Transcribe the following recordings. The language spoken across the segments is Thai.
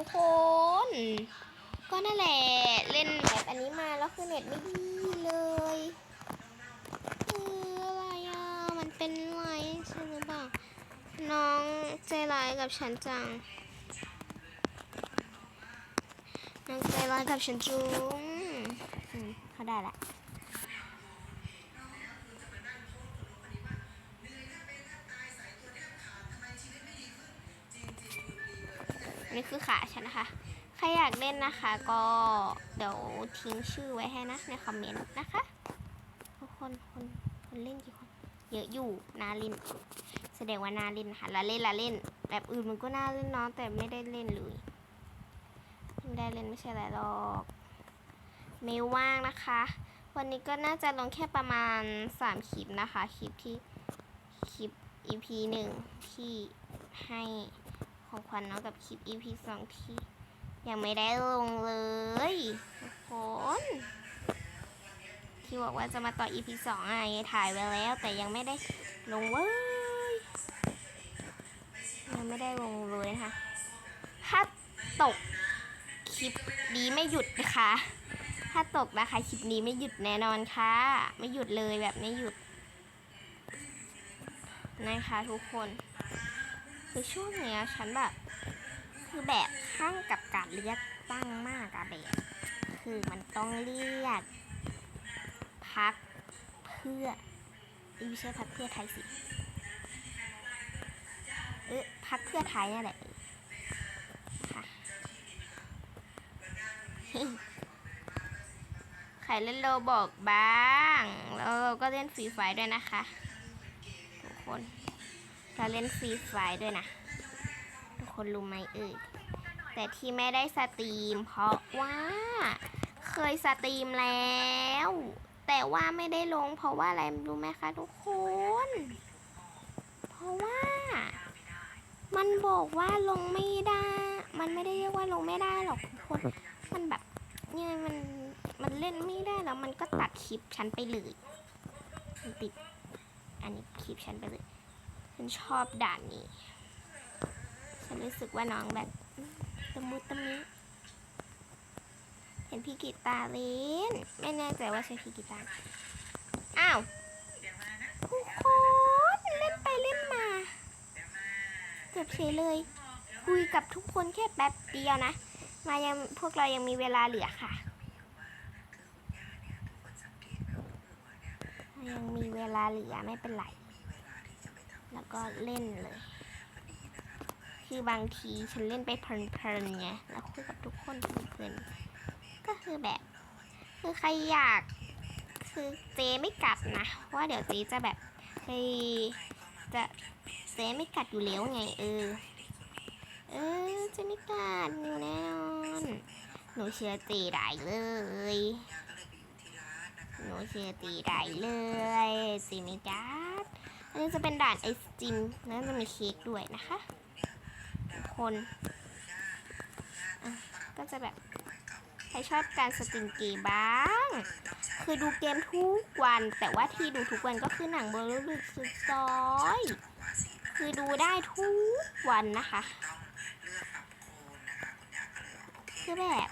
ทุกคน ก็นั่นแหละเล่นแบบอันนี้มาแล้วคือเน็ตไม่ดีเลยเอออะไรอะมันเป็นไรใช่หรือเปล่าน้องใจร้ายกับฉันจังน้องใจร้ายกับฉันจุงอืมเขาได้ละ นี้คือขาฉันนะคะ ใครอยากเล่นนะคะก็เดี๋ยวทิ้งชื่อไว้ให้นะในคอมเมนต์นะคะทุกคนคนคนเล่นกี่คน เยอะอยู่นาล่นแสดงว่านาล่นนะคะละเล่นละเล่น แบบอื่นมันก็น่าเล่นเนาะแต่ไม่ได้เล่นเลยไม่ได้เล่นไม่ใช่อะไรหรอกไม่ว่างนะคะ วันนี้ก็น่าจะลงแค่ประมาณ 3 คลิปนะคะ คลิปที่ คลิป EP หนึ่งที่ให้ ของขวัญเนาะกับคลิป EP สองที่ยังไม่ได้ลงเลยทุกคนที่บอกว่าจะมาต่อ EP สองอะยังถ่ายไว้แล้ว แต่ยังไม่ได้ลงเว้ยยังไม่ได้ลงเลยนะคะถ้าตกคลิปนี้ไม่หยุดนะคะ ถ้าตกนะคะคลิปนี้ไม่หยุดแน่นอนค่ะ ไม่หยุดเลยแบบไม่หยุดนะคะทุกคน คือช่วงเนี้ยฉันแบบ คือแบบข้างกับการเรียกตั้งมากอะแบบ คือมันต้องเรียกพักเพื่ออ้ยไม่ใช่พักเพื่อไทยสิเออพักเพื่อไทยนี่แหละค่ะใครเล่นโลบอกบ้าง แล้วเราก็เล่นฟรีไฟด้วยนะคะ เราเล่นฟรีไฟด้วยนะ ทุกคนรู้ไหมเอ่ย แต่ที่ไม่ได้สตรีม เพราะว่าเคยสตรีมแล้ว แต่ว่าไม่ได้ลง เพราะว่าอะไรรู้ไหมคะทุกคน เพราะว่า มันบอกว่าลงไม่ได้ มันไม่ได้เรียกว่าลงไม่ได้หรอกทุกคน มันแบบเนี่ยมันมันเล่นไม่ได้แล้วมันก็ตัดคลิปฉันไปเลย ติด อันนี้คลิปฉันไปเลย ฉันชอบด่านนี้ ฉันรู้สึกว่าน้องแบบตะมุตะมิเห็นพี่กีตาร์เล่นไม่แน่ใจว่าใช่พี่กีตาร์อ้าวทุกคนเล่นไปเล่นมาเกือบเฉยเลย คุยกับทุกคนแค่แป๊บเดียวนะ มายังพวกเรายังมีเวลาเหลือค่ะ ยังมีเวลาเหลือไม่เป็นไร แล้วก็เล่นเลย คือบางทีฉันเล่นไปเพลินๆไงแล้วคุยกับทุกคนเพลินๆก็คือแบบ คือใครอยาก คือเจไม่กัดนะว่าเดี๋ยวเจจะแบบเฮ้ยจะเจไม่กัดอยู่แล้วไงเออ เออเจะไม่กัดอยู่แน่นอนหนูเชื่อเจได้เลยหนูเชื่อตีได้เลยจีไม่กัด อันนี้จะเป็นด่านไอศจิมแล้วจะมีเค้กด้วยนะคะ คนก็จะแบบใครชอบการสตรีมเกมบ้าง คือดูเกมทุกวัน แต่ว่าที่ดูทุกวันก็คือหนังเบอลลูนสุดซอย คือดูได้ทุกวันนะคะ คือแบบ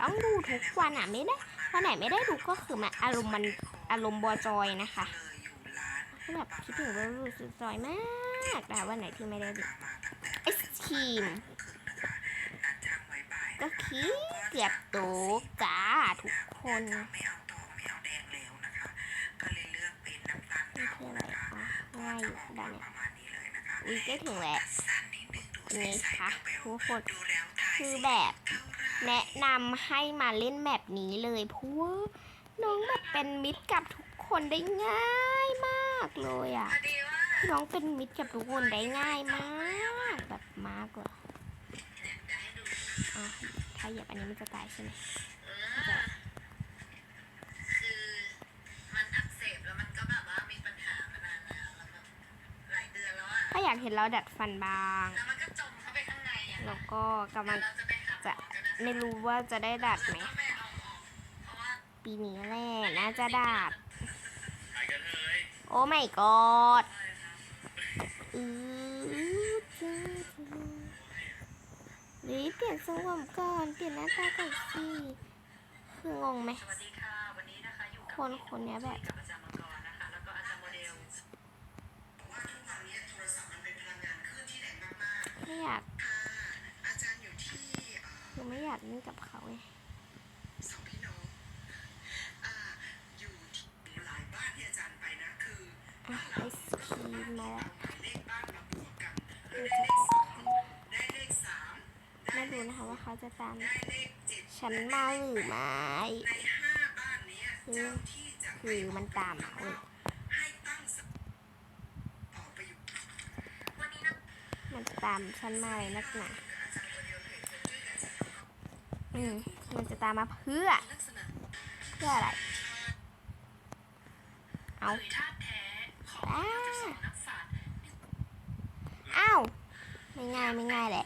ต้องดูทุกวันอะไม่ได้วันไหนไม่ได้ดูก็คือมันอารมณ์มันอารมณ์บอจอยนะคะ แบบคิดถึงบอลลูนสุดซอยมากแต่วันไหนที่ไม่ได้ดูไอศครีมก็คิดเกียบโตกจ้าทุกคนไม่เอาทองไม่เอาแดงแล้วนะคะก็เลยเลือกเป็นน้ำตาลขาวคืออะไรนะคะง่ายอยู่ด้านนี้อุ้ยกล้ถึงแล้วนนิดนึงดูอันนี้ใสค่ะๆแป๋วทุกคนๆดูแล้วถ่ายคือแบบแนะนำให้มาเล่นแบบนี้เลยเพราะว่าน้องแบบเป็นมิตรกับทุก คนได้ง่ายมากเลยอะพอดีว่าน้องเป็นมิตรกับทุกคนได้ง่ายมากแบบมากกว่าอะถ้าเหยียบอันนี้มันจะตายใช่ไหมมันจะคือมันอักเสบแล้วมันก็แบบว่ามีปัญหามานานแล้วแล้วแบบหลายเดือนแล้วอะถ้าอยากเห็นเราดัดฟันบาง แล้วมันก็จมเข้าไปข้างในอะแล้วก็กำลังเราจะไปหาหมอจะกันนะไม่รู้ว่าจะได้ดัดไหมแล้วก็ไปเอาออกเพราะว่าปีนี้แหละน่าจะดัดไอ้กันเลย โอ้ไม่กอดหรือเปลี่ยนทรงผมก่อน เปลี่ยนหน้าตาก่อนสิคืองงไหมคนคนนี้แบบไม่อยากคือไม่อยากเล่กับเขาไง ไอศครีมาแล้วดูสากไม่รู้นะคะว่าเขาจะตามฉันมาหรือไม่คือคือมันตามอะมันตามฉันมาเลยนักหนาอืมมันจะตามมาเพื่อ เพื่ออะไร เอา ไม่ง่ายไม่ง่ายแหละ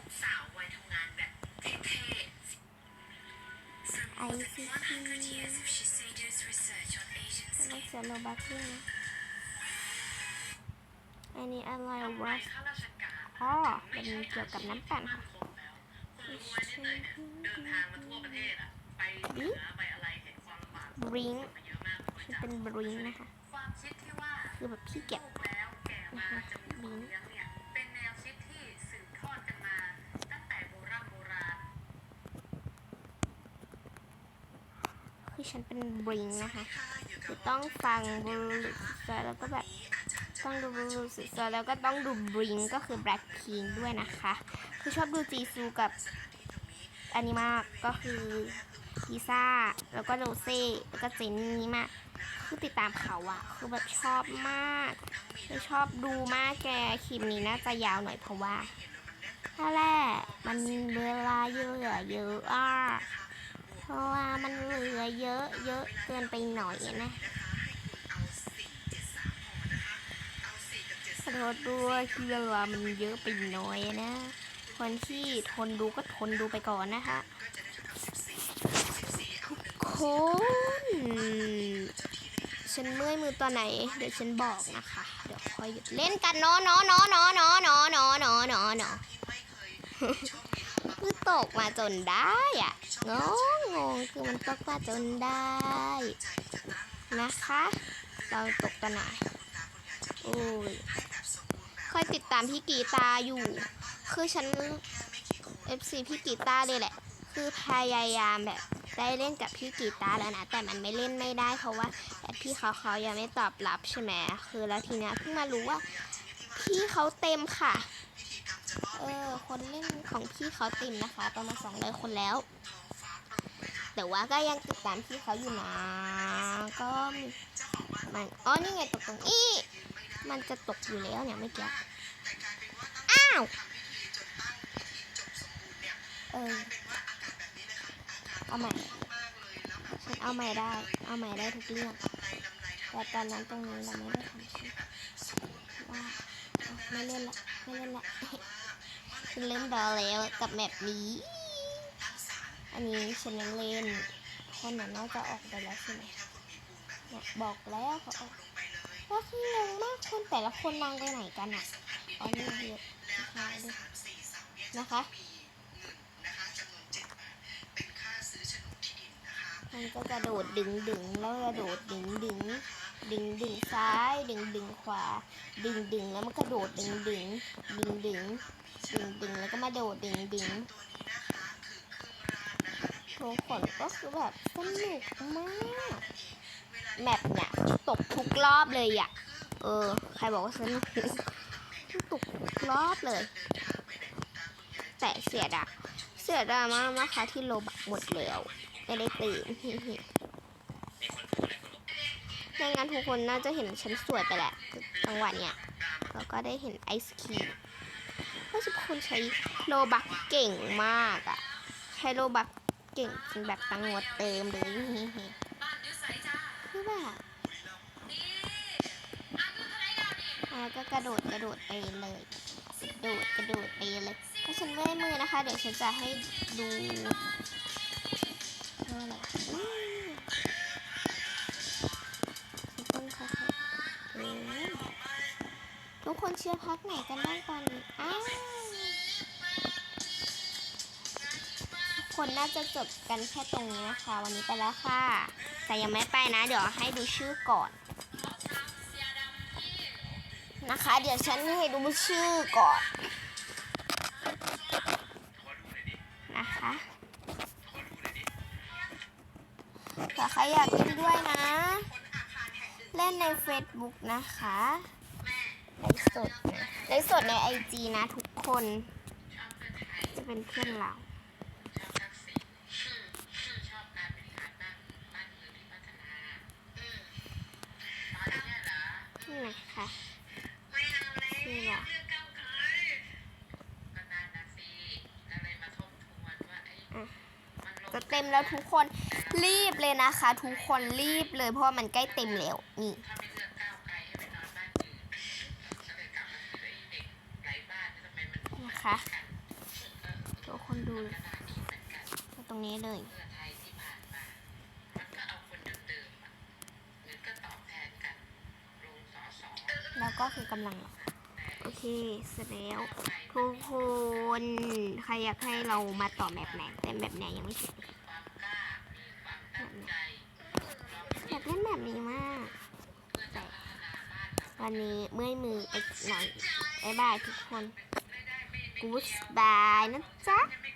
ไอซีทีต้อเสียโลบัคด้ยนอันนี้อะไรวะอ๋อเป็นเกี่ยวกับน้ำปั่นค่ะบริงเป็นบริงนะคะ คือแบบขี้เก็บนะคะบริง ฉันเป็นบริงนะคะคือต้องฟังบลูสแล้วก็แบบต้องดูบลูสแล้วก็ต้องดูบริงก็คือแบล็คพิงด้วยนะคะ คือชอบดูจีซูกับอันนี้มากก็คือลิซ่าแล้วก็โรเซ่แล้วก็เจนนี่มาก คือติดตามเขาอะคือแบบชอบมากคือชอบดูมากแกคลิปนี้น่าจะยาวหน่อยเพราะว่าถ้าแรกมันเวลาเยอะเยอะอะ เพราะว่ามันเหลือเยอะเยอะเกินไปหน่อยนะขอโทษด้วยคือเวลามันเยอะไปหน่อยนะ คนที่ทนดูก็ทนดูไปก่อนนะคะทุกคนฉันเมื่อยมือตอนไหน เดี๋ยวฉันบอกนะคะ เดี๋ยวคอยหยุดเล่นกันเนาะเนาะเนาะเนาะเนาะเนาะเนาะเนาะเนาะเนาะ ตกมาจนได้อะงงงงคือมันตกมาจนได้ นะคะ เราตกตอนไหนโอ้ยคอยติดตามพี่กีตาอยู่ คือฉัน FC พี่กีตาเลยแหละ คือพยายามแบบได้เล่นกับพี่กีตาแล้วนะ แต่มันไม่เล่นไม่ได้เพราะว่าแอดพี่เขาเขายังไม่ตอบรับใช่ไหมคือแล้วทีเนี้ยเพิ่งมารู้ว่า พี่เขาเต็มค่ะ เออ คนเล่นของพี่เขาต็มนะคะ ประมาณสองร้อยคนแล้ว แต่ว่าก็ยังติดตามพี่เขาอยู่นะ ก็มีมันอ๋อนี่ไงตกตรงนี้ มันจะตกอยู่แล้วเนี่ยเมื่อกี้อ้าวเออเอาใหม่ฉันเอาใหม่ได้ เอาใหม่ได้ทุกเรื่องแต่ตอนนั้นตรงนี้เราไม่ได้ทำใช่ไหมว่าไม่เล่นละไม่เล่นละ ฉันเล่นดอแล้วกับแมปนี้ อันนี้ฉันยังเล่น คนนั้นน่าจะออกไปแล้วใช่ไหมบอกแล้วเขาออกว่าคืองงมากคนแต่ละคนนางไปไหนกันอะอ๋อนี่เยอะนะคะนะคะมันก็กระโดดดึงดึงแล้วกระโดดดึงดึงดึงดึงซ้าย ดึงดึงขวา ดึงดึงแล้วมันกระโดดดึงดึงดึงดึง ดึงดึงแล้วก็มาโดดดึงดึงทุกคนก็คือแบบสนุกมากแมปเนี่ยตกทุกรอบเลยอะ เออ ใครบอกว่าสนุกตกทุกรอบเลย แต่เสียดายเสียดายมากนะคะที่โลบักหมดแล้วไม่ได้ตื่นไม่งั้นทุกคนน่าจะเห็นฉันสวยไปแหละจังหวะเนี้ยแล้วก็ได้เห็นไอศครีม ราะทุกคนใช้โลบักเก่งมากอะใช้โลบักเก่งจนแบบตังงวดเติมเลยบ้านอคือแบบอ่าก็กระโดดกระโดดไปเลยกระโดดกระโดดไปเลยถ้าฉันเมื่อยมือนะคะ เดี๋ยวฉันจะให้ดูอะไร ชียร์พักไหนกันบ้างตอนนี้อ้าวคนน่าจะจบกันแค่ตรงนี้นะคะ วันนี้ไปแล้วค่ะ แต่ยังไม่ไปนะ เดี๋ยวให้ดูชื่อก่อน นะคะ เดี๋ยวฉันให้ดูชื่อก่อนนะคะถ้าใครอยากเล่นด้วยนะ เล่นใน Facebook นะคะ ลฟ์สดไลฟ์สดใน IG นะทุกคน จะเป็นเพื่อนเราชอบทักษิณชอบการบริหารบ้านบ้านเมืองที่พัฒนาอืมตอนนี้เหรอนี่นะคะไม่เอาเลยนี่เหรอเลือกก้าวไกลก็นานนะจะเต็มแล้วทุกคนรีบเลยนะคะ ทุกคนรีบเลยเพราะมันใกล้เต็มแล้วนี่ นพูดนะคะกันเออทุกคนดูก็น่าตรงนี้เลยแล้วก็คือกำลังโอเคเสร็จแล้วทุกคนใครอยากให้เรามาต่อแบบไหนเต็มแบบไหนยังไม่เสร็จมีความกล้ามีความตั้งใจเราอยากเล่นแบบนี้มากเพื่อจะพัฒนาบ้านเราวันนี้เมื่อยมือไปหน่อยบ๊ายบายทุกคน กู๊ดบายนะจ๊ะไม่